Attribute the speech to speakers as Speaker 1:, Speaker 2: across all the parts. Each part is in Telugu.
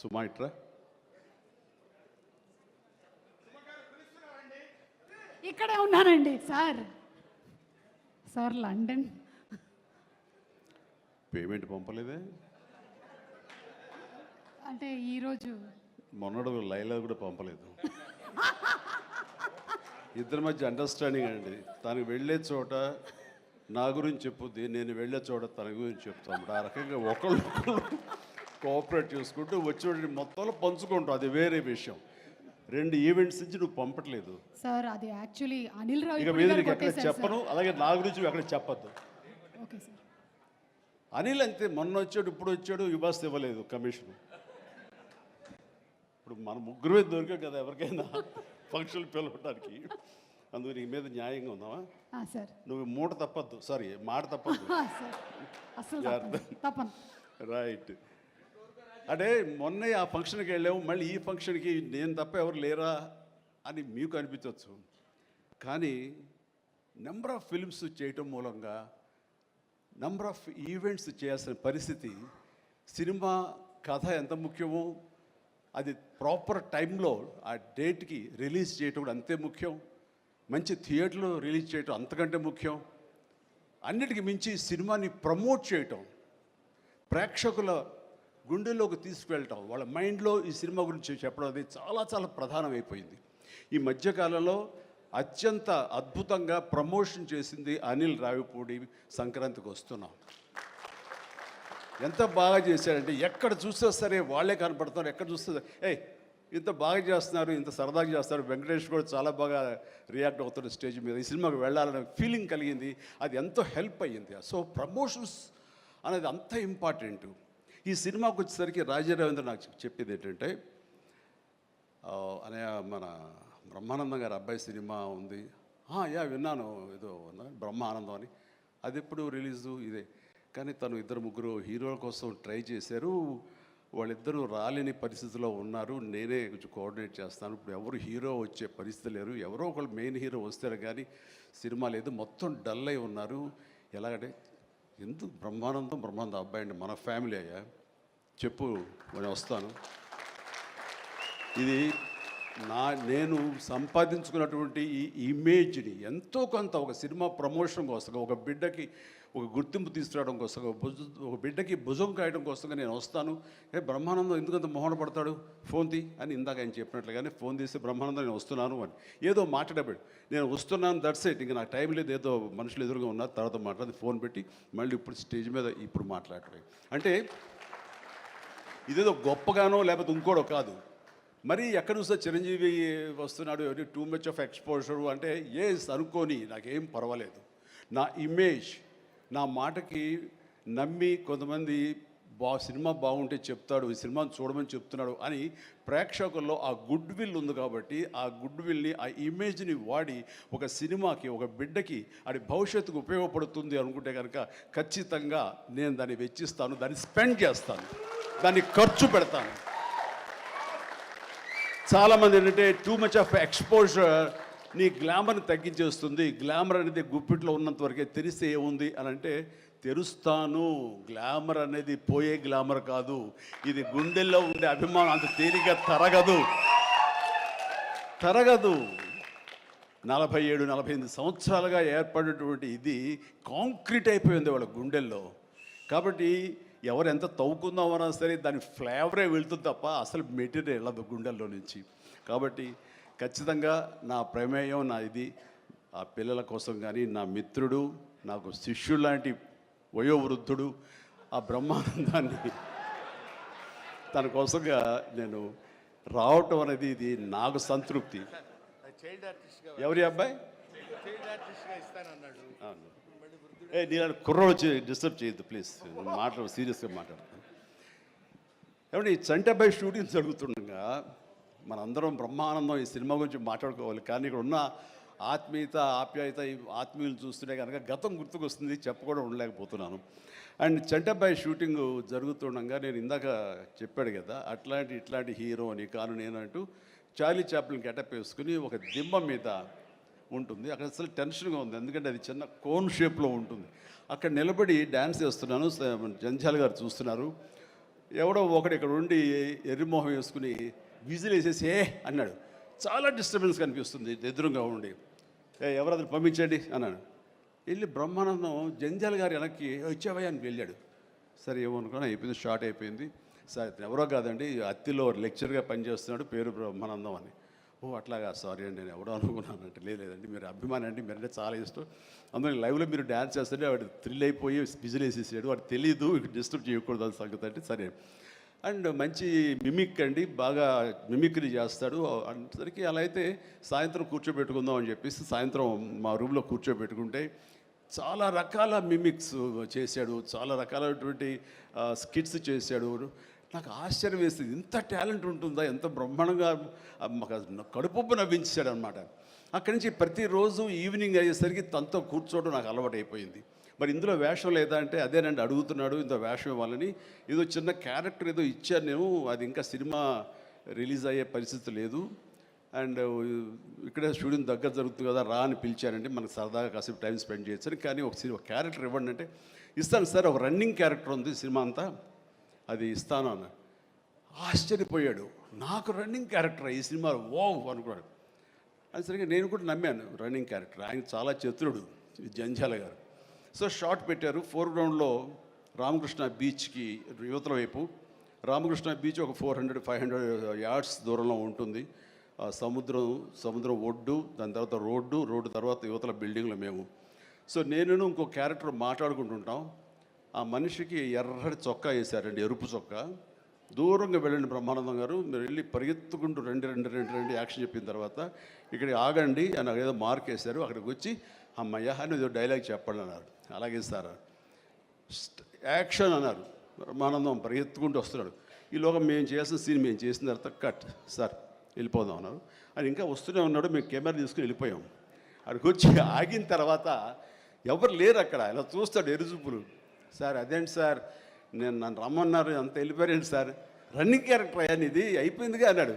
Speaker 1: సుమా ఇట్రా
Speaker 2: ఇక్కడే ఉన్నానండి సార్. Sir London.
Speaker 1: పేమెంట్ పంపలేదే?
Speaker 2: అంటే ఈరోజు
Speaker 1: మొన్నడు లైలా కూడా పంపలేదు. ఇద్దరి మధ్య అండర్స్టాండింగ్ అండి. తనకు వెళ్ళే చోట నా గురించి చెప్పుద్ది నేను వెళ్ళే చోట తన గురించి చెప్తాను ఆ రకంగా ఒకళ్ళు కోఆపరేట్ చేసుకుంటూ వచ్చేవాడిని మొత్తంలో పంచుకుంటాం. అది వేరే విషయం. రెండు ఈవెంట్స్ నుంచి నువ్వు పంపట్లేదు.
Speaker 2: సార్ అది యాక్చువల్లీ అనిల్ రావు
Speaker 1: ఇక మీద నీకు ఎక్కడ చెప్పను అలాగే నా గురించి ఎక్కడ చెప్పొద్దు.
Speaker 2: ఓకే సార్
Speaker 1: అనిల్ అంతే మొన్న వచ్చాడు ఇప్పుడు వచ్చాడు ఇవ్వాల్సి ఇవ్వలేదు కమిషన్. ఇప్పుడు మన ముగ్గురమే దొరికాం కదా ఎవరికైనా ఫంక్షన్ పిలవడానికి అందుకు నీ మీద న్యాయంగా ఉందామా?
Speaker 2: ఆ, సార్
Speaker 1: నువ్వు మూట తప్పద్దు. సారీ మాట తప్పద్దు.
Speaker 2: అసలు. తప్పను.
Speaker 1: రైట్ అంటే మొన్న ఆ ఫంక్షన్కి వెళ్ళాము మళ్ళీ ఈ ఫంక్షన్కి నేను తప్ప ఎవరు లేరా అని మీకు అనిపించవచ్చు కానీ నెంబర్ ఆఫ్ ఫిల్మ్స్ చేయటం మూలంగా నెంబర్ ఆఫ్ ఈవెంట్స్ చేయాల్సిన పరిస్థితి సినిమా కథ ఎంత ముఖ్యమో అది ప్రాపర్ టైంలో ఆ డేట్కి రిలీజ్ చేయటం కూడా అంతే ముఖ్యం. మంచి థియేటర్లో రిలీజ్ చేయటం అంతకంటే ముఖ్యం. అన్నిటికీ మించి సినిమాని ప్రమోట్ చేయటం ప్రేక్షకుల గుండెల్లోకి తీసుకువెళ్ళటం వాళ్ళ మైండ్లో ఈ సినిమా గురించి చెప్పడం అది చాలా చాలా ప్రధానమైపోయింది. ఈ మధ్యకాలంలో అత్యంత అద్భుతంగా ప్రమోషన్ చేసింది అనిల్ రావిపూడి సంక్రాంతికి వస్తున్నాం. ఎంత బాగా చేశారంటే ఎక్కడ చూస్తే సరే వాళ్ళే కనపడుతున్నారు ఎక్కడ చూస్తే ఏ ఇంత బాగా చేస్తున్నారు ఇంత సరదాగా చేస్తారు వెంకటేష్ కూడా చాలా బాగా రియాక్ట్ అవుతున్న స్టేజ్ మీద ఈ సినిమాకి వెళ్ళాలనే ఫీలింగ్ కలిగింది అది ఎంతో హెల్ప్ అయ్యింది. సో ప్రమోషన్స్ అనేది అంత ఇంపార్టెంట్. ఈ సినిమాకి వచ్చేసరికి రాజా రవీంద్ర నాకు చెప్పేది ఏంటంటే అనే మన బ్రహ్మానందం గారి అబ్బాయి సినిమా ఉంది. యా విన్నాను. ఏదో బ్రహ్మానందం అని. అది ఎప్పుడు రిలీజు? ఇదే. కానీ తను ఇద్దరు ముగ్గురు హీరోల కోసం ట్రై చేశారు. వాళ్ళిద్దరూ రాలేని పరిస్థితిలో ఉన్నారు. నేనే కొంచెం కోఆర్డినేట్ చేస్తాను. ఇప్పుడు ఎవరు హీరో వచ్చే పరిస్థితి లేరు. ఎవరో ఒకళ్ళు మెయిన్ హీరో వస్తారు కానీ సినిమా లేదు. మొత్తం డల్ అయి ఉన్నారు. ఎలాగంటే ఎందుకు బ్రహ్మానందం బ్రహ్మానంద అబ్బాయి అండి మన ఫ్యామిలీ అయ్యా? చెప్పు నేను వస్తాను. ఇది నా నేను సంపాదించుకున్నటువంటి ఈ ఇమేజ్ని ఎంతో కొంత ఒక సినిమా ప్రమోషన్ కోసం ఒక బిడ్డకి ఒక గుర్తింపు తీసుకురావడం కోసం ఒక బిడ్డకి భుజం కాయడం కోసంగా నేను వస్తాను. ఏ బ్రహ్మానందం ఎందుకంత మోహన పడతాడు? ఫోన్ తీ అని ఇందాక ఆయన చెప్పినట్లుగానే ఫోన్ తీస్తే బ్రహ్మానందం నేను వస్తున్నాను అని. ఏదో మాట్లాడబడి. నేను వస్తున్నాను దట్స్ ఇట్ ఇంకా నాకు టైం లేదు. ఏదో మనుషులు ఎదురుగా ఉన్నారు తర్వాత మాట్లాడి ఫోన్ పెట్టి మళ్ళీ ఇప్పుడు స్టేజ్ మీద ఇప్పుడు మాట్లాడటం అంటే ఇదేదో గొప్పగానో లేకపోతే ఇంకోడో కాదు. మరి ఎక్కడ చూస్తే చిరంజీవి వస్తున్నాడు? ఎవరి టూ మచ్ ఆఫ్ ఎక్స్పోజర్ అంటే ఏ అనుకోని నాకేం పర్వాలేదు. నా ఇమేజ్ నా మాటకి నమ్మి కొంతమంది బా సినిమా బాగుంటే చెప్తాడు ఈ సినిమాను చూడమని చెప్తున్నాడు అని ప్రేక్షకుల్లో ఆ గుడ్ విల్ ఉంది కాబట్టి ఆ గుడ్ విల్ని ఆ ఇమేజ్ని వాడి ఒక సినిమాకి ఒక బిడ్డకి అది భవిష్యత్తుకు ఉపయోగపడుతుంది అనుకుంటే కనుక ఖచ్చితంగా నేను దాన్ని వెచ్చిస్తాను దాన్ని స్పెండ్ చేస్తాను దాన్ని ఖర్చు పెడతాను. చాలామంది ఏంటంటే టూ మచ్ ఆఫ్ ఎక్స్పోజర్ నీ గ్లామర్ని తగ్గించేస్తుంది గ్లామర్ అనేది గుప్పిట్లో ఉన్నంత వరకే తెలిస్తే ఏముంది అని అంటే తెరుస్తాను. గ్లామర్ అనేది పోయే గ్లామర్ కాదు. ఇది గుండెల్లో ఉండే అభిమానం అంత తేలిక తరగదు. తరగదు. నలభై ఏడు నలభై ఎనిమిది సంవత్సరాలుగా ఏర్పడినటువంటి ఇది కాంక్రీట్ అయిపోయింది వాళ్ళ గుండెల్లో. కాబట్టి ఎవరు ఎంత తవ్వుకుందామన్నా సరే దాని ఫ్లేవరే వెళ్తుంది తప్ప అసలు మెటీరియల్ వెళ్ళదు గుండెల్లో నుంచి. కాబట్టి ఖచ్చితంగా నా ప్రమేయం నా ఇది ఆ పిల్లల కోసం కానీ నా మిత్రుడు నాకు శిష్యుడు లాంటి వయోవృద్ధుడు ఆ బ్రహ్మానందాన్ని తన కోసంగా నేను రావటం అనేది ఇది నాకు సంతృప్తి. ఎవరి అబ్బాయి. ఏ నేను కుర్రోడు వచ్చి డిస్టర్బ్ చేయొద్దు ప్లీజ్. మాట్లాడు సీరియస్గా మాట్లాడతాను. ఏమంటే ఈ చంటబ్బాయి షూటింగ్ జరుగుతుండగా మనందరం బ్రహ్మానందం ఈ సినిమా గురించి మాట్లాడుకోవాలి. కానీ ఇక్కడ ఉన్న ఆత్మీయత ఆప్యాయత ఈ ఆత్మీయులు చూస్తుంటే కనుక గతం గుర్తుకొస్తుంది చెప్పకుండా ఉండలేకపోతున్నాను. అండ్ చంటబ్బాయి షూటింగ్ జరుగుతుండగా నేను ఇందాక చెప్పాడు కదా అట్లాంటి ఇట్లాంటి హీరో అని కాను నేను అంటూ చార్లీ చాప్లిన్ గెటప్ వేసుకుని ఒక దిమ్మ మీద ఉంటుంది. అక్కడ అసలు టెన్షన్గా ఉంది. ఎందుకంటే అది చిన్న కోన్ షేప్లో ఉంటుంది. అక్కడ నిలబడి డ్యాన్స్ చేస్తున్నాను. జంజాల్ గారు చూస్తున్నారు. ఎవడో ఒకడు ఇక్కడ ఉండి ఎర్రిమోహం వేసుకుని విజిల్ వేసేసి ఏ అన్నాడు. చాలా డిస్టర్బెన్స్ కనిపిస్తుంది ఎదురుగా ఉండి. ఏ ఎవరది పంపించండి అన్నాడు. వెళ్ళి బ్రహ్మానందం జంజాల గారి వెనక్కి వచ్చావయ్యా అని వెళ్ళాడు. సరే ఏమనుకున్నా అయిపోయింది షార్ట్ అయిపోయింది. సరే ఎవరో కాదండి అత్తిలో లెక్చర్గా పనిచేస్తున్నాడు పేరు బ్రహ్మానందం అని. ఓ అట్లాగా సారీ అండి నేను ఎవడో అనుకున్నానంటే "లేదు, లేదండి మీరు అభిమాని అండి మీరంటే చాలా ఇష్టం. అందులో లైవ్లో మీరు డ్యాన్స్ చేస్తుంటే వాడు థ్రిల్ అయిపోయి బిజిల్ వేసేసాడు వాడు తెలియదు డిస్టర్బ్ చేయకూడదు సంగతి అంటే సరే అండ్ మంచి మిమిక్ అండి బాగా మిమిక్రీ చేస్తాడు. అందరికీ అలా అయితే సాయంత్రం కూర్చోబెట్టుకుందాం అని చెప్పేసి సాయంత్రం మా రూమ్లో కూర్చోబెట్టుకుంటే చాలా రకాల మిమిక్స్ చేశాడు. చాలా రకాలైనటువంటి స్కిట్స్ చేశాడు. నాకు ఆశ్చర్యం వేస్తుంది ఇంత టాలెంట్ ఉంటుందా? ఎంత బ్రహ్మాండంగా మాకు కడుపు నవ్వించాడు అనమాట అక్కడి నుంచి ప్రతిరోజు ఈవినింగ్ అయ్యేసరికి తనతో కూర్చోవడం నాకు అలవాటు అయిపోయింది మరి ఇందులో వేషం లేదా అంటే అదేనండి అడుగుతున్నాడు ఇంత వేషం ఇవ్వాలని. ఏదో చిన్న క్యారెక్టర్ ఏదో ఇచ్చాను నేను అది ఇంకా సినిమా రిలీజ్ అయ్యే పరిస్థితి లేదు. అండ్ ఇక్కడే స్టూడియో దగ్గర జరుగుతుంది కదా రా అని పిలిచానంటే మనకు సరదాగా కాసేపు టైం స్పెండ్ చేయొచ్చు కానీ ఒక సినిమా క్యారెక్టర్ ఇవ్వండి అంటే ఇస్తాను సార్ ఒక రన్నింగ్ క్యారెక్టర్ ఉంది సినిమా అంతా అది ఇస్తాను అన్న. ఆశ్చర్యపోయాడు. నాకు రన్నింగ్ క్యారెక్టర్ ఈ సినిమా ఓ అనుకున్నాడు. అది సరిగ్గా నేను కూడా నమ్మాను రన్నింగ్ క్యారెక్టర్. ఆయన చాలా చతురుడు జంజాల గారు. సో షార్ట్ పెట్టారు. ఫోర్గ్రౌండ్లో రామకృష్ణ బీచ్కి యువతల వైపు. రామకృష్ణ బీచ్ ఒక four hundred five hundred yards దూరంలో ఉంటుంది. ఆ సముద్రం సముద్రం ఒడ్డు దాని తర్వాత రోడ్డు రోడ్డు తర్వాత యువతల బిల్డింగ్లో మేము. సో నేను ఇంకో క్యారెక్టర్ మాట్లాడుకుంటుంటాం. ఆ మనిషికి ఎర్రటి చొక్కా వేశారండి ఎరుపు చొక్కా. దూరంగా వెళ్ళండి బ్రహ్మానందం గారు. మీరు వెళ్ళి పరిగెత్తుకుంటూ రెండు రెండు రెండు రెండు యాక్షన్ చెప్పిన తర్వాత ఇక్కడ ఆగండి అని ఏదో మార్క్ వేశారు. అక్కడికి వచ్చి అమ్మయ్య అని ఏదో డైలాగ్ చెప్పండి అన్నారు అలాగే సార్ యాక్షన్ అన్నారు. బ్రహ్మానందం పరిగెత్తుకుంటూ వస్తున్నాడు. ఈలోగా మేము చేసిన సీన్ మేము చేసిన తర్వాత కట్. సార్ వెళ్ళిపోదాం అన్నారు. ఆయన ఇంకా వస్తూనే ఉన్నాడు. మేము కెమెరా తీసుకుని వెళ్ళిపోయాం. అక్కడికి వచ్చి ఆగిన తర్వాత ఎవరు లేరు అక్కడ. ఇలా చూస్తాడు ఎరుజుపులు. సార్ అదేంటి సార్? నేను నన్ను రమ్మన్నారు. అంత వెళ్ళిపోయారండి సార్? రన్నింగ్ క్యారెక్టర్ అయ్యాను ఇది అయిపోయిందిగా అన్నాడు.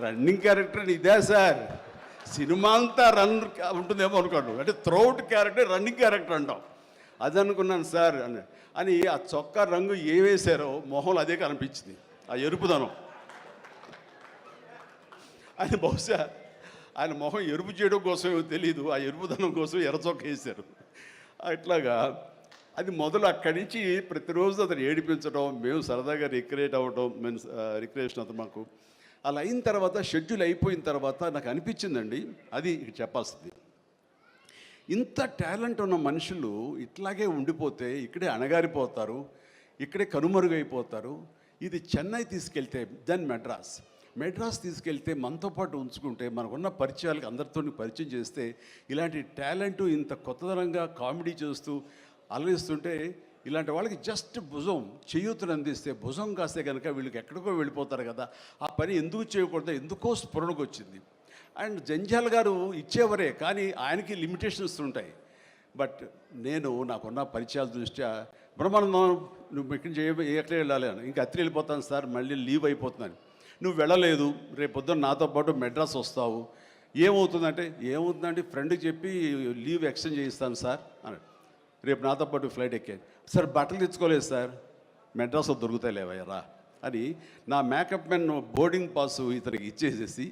Speaker 1: రన్నింగ్ క్యారెక్టర్ ఇదే సార్? సినిమా అంతా రన్ ఉంటుందేమో అనుకోండి. అంటే త్రౌట్ క్యారెక్టర్ రన్నింగ్ క్యారెక్టర్ అంటాం. అది అనుకున్నాను సార్ అని. అని ఆ చొక్కా రంగు ఏమేశారో మొహంలో అదే కనిపించింది. ఆ ఎరుపుదనం. ఆయన బహుశా ఆయన మొహం ఎరుపు చేయడం కోసం తెలియదు ఆ ఎరుపుదనం కోసం ఎర్ర చొక్క వేశారు. అట్లాగా అది మొదలు అక్కడి నుంచి ప్రతిరోజు అతను ఏడిపించడం మేము సరదాగా రిక్రియేట్ అవ్వడం మేము రిక్రియేషన్ అతను మాకు. అలా అయిన తర్వాత షెడ్యూల్ అయిపోయిన తర్వాత నాకు అనిపించిందండి అది చెప్పాల్సింది. ఇంత టాలెంట్ ఉన్న మనుషులు ఇట్లాగే ఉండిపోతే ఇక్కడే అణగారిపోతారు ఇక్కడే కనుమరుగైపోతారు. ఇది చెన్నై తీసుకెళ్తే దెన్ మెడ్రాస్. మెడ్రాస్ తీసుకెళ్తే మనతో పాటు ఉంచుకుంటే మనకున్న పరిచయాలకు అందరితో పరిచయం చేస్తే ఇలాంటి టాలెంట్ ఇంత కొత్తదనంగా కామెడీ చేస్తూ అలరిస్తుంటే ఇలాంటి వాళ్ళకి జస్ట్ భుజం చేయూతను అందిస్తే భుజం కాస్తే కనుక వీళ్ళకి ఎక్కడికో వెళ్ళిపోతారు కదా. ఆ పని ఎందుకు చేయకూడదు ఎందుకో స్ఫురణకు వచ్చింది. అండ్ జంజాల్ గారు ఇచ్చేవరే కానీ ఆయనకి లిమిటేషన్స్ ఉంటాయి. బట్ నేను నాకున్న పరిచయాల దృష్ట్యా బ్రహ్మానందం నువ్వు ఇక్కడి నుంచి ఎక్కడ వెళ్ళాలి అని. ఇంకా అత్రి వెళ్ళిపోతాను సార్ మళ్ళీ లీవ్ అయిపోతున్నాను. నువ్వు వెళ్ళలేదు రేపు పొద్దున్న నాతో పాటు మెడ్రాస్ వస్తావు. ఏమవుతుందంటే ఏమవుతుందంటే ఫ్రెండ్కి చెప్పి లీవ్ ఎక్స్టెండ్ చేయిస్తాను సార్ అన్నాడు. రేపు నాతో పాటు ఫ్లైట్ ఎక్కాను సార్ బట్టలు తెచ్చుకోలేదు సార్. మెడ్రాస్లో దొరుకుతాయి లేవయ్యరా అని నా మేకప్ మెన్ బోర్డింగ్ పాస్ ఇతనికి ఇచ్చేసేసి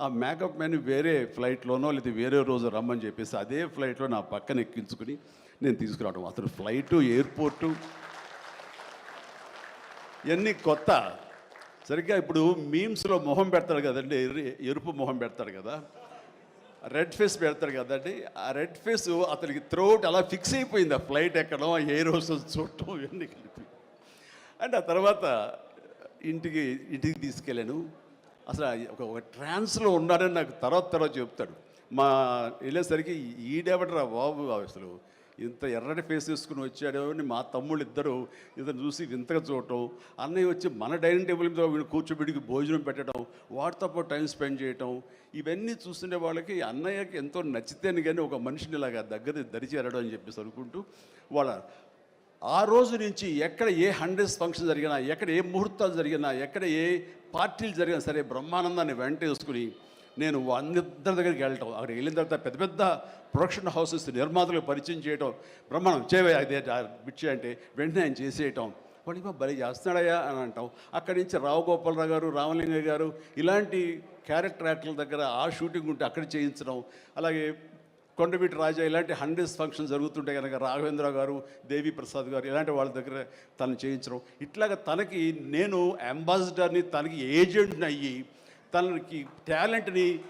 Speaker 1: ఆ మేకప్ మెన్ వేరే ఫ్లైట్లోనో లేదా వేరే రోజు రమ్మని చెప్పేసి అదే ఫ్లైట్లో నా పక్కన ఎక్కించుకుని నేను తీసుకురావడం అతను ఫ్లైటు ఎయిర్పోర్టు ఇవన్నీ కొత్త. సరిగ్గా ఇప్పుడు మీమ్స్లో మొహం పెడతాడు కదండి ఎరుపు మొహం పెడతాడు కదా. రెడ్ ఫేస్ పెడతాడు కదండి ఆ రెడ్ ఫేస్ అతనికి త్రోట్ అలా ఫిక్స్ అయిపోయింది. ఆ ఫ్లైట్ ఎక్కడం ఆ ఎయిర్ హోస్టెస్ చూడటం ఇవన్నీ కలిపి. అండ్ ఆ తర్వాత ఇంటికి ఇంటికి తీసుకెళ్ళాను. అసలు ఒక ఒక ట్రాన్స్లో ఉన్నాడని నాకు తర్వాత తర్వాత చెప్తాడు. మా వెళ్ళేసరికి ఈడెవడరా బాబు అసలు ఇంత ఎర్రటి ఫేస్ తీసుకుని వచ్చాడో అని మా తమ్ముళ్ళు ఇద్దరు ఇతను చూసి వింతగా చూడటం అన్నయ్య వచ్చి మన డైనింగ్ టేబుల్ మీద వీళ్ళు కూర్చోబెడికి భోజనం పెట్టడం వాటితో పాటు టైం స్పెండ్ చేయటం ఇవన్నీ చూస్తుండే వాళ్ళకి అన్నయ్యకి ఎంతో నచ్చితేనే కానీ ఒక మనిషిని ఇలాగా దగ్గర దరిచేరడం అని చెప్పేసి అనుకుంటూ వాళ్ళ ఆ రోజు నుంచి ఎక్కడ ఏ హండ్రెడ్స్ ఫంక్షన్ జరిగినా ఎక్కడ ఏ ముహూర్తాలు జరిగినా ఎక్కడ ఏ పార్టీలు జరిగినా సరే బ్రహ్మానందాన్ని వెంట వేసుకుని నేను అందరి దగ్గరికి వెళ్ళటం అక్కడ వెళ్ళిన తర్వాత పెద్ద పెద్ద ప్రొడక్షన్ హౌసెస్ నిర్మాతలకు పరిచయం చేయటం బ్రహ్మాండం చేవే అదే బిచ్చే అంటే వెంటనే ఆయన చేసేయటం. అప్పటికి భలే చేస్తున్నాడయ్యా అని అంటాం. అక్కడి నుంచి రావు గోపాలరావు గారు రామలింగయ్య గారు ఇలాంటి క్యారెక్టర్ యాక్టర్ల దగ్గర ఆ షూటింగ్ ఉంటే అక్కడ చేయించడం అలాగే కొండవీటి రాజా ఇలాంటి హండ్రెడ్స్ ఫంక్షన్ జరుగుతుంటే కనుక రాఘవేంద్ర గారు దేవి ప్రసాద్ గారు ఇలాంటి వాళ్ళ దగ్గర తను చేయించడం. ఇట్లాగ తనకి నేను అంబాసిడర్ని తనకి ఏజెంట్ని అయ్యి తనకి టాలెంట్ని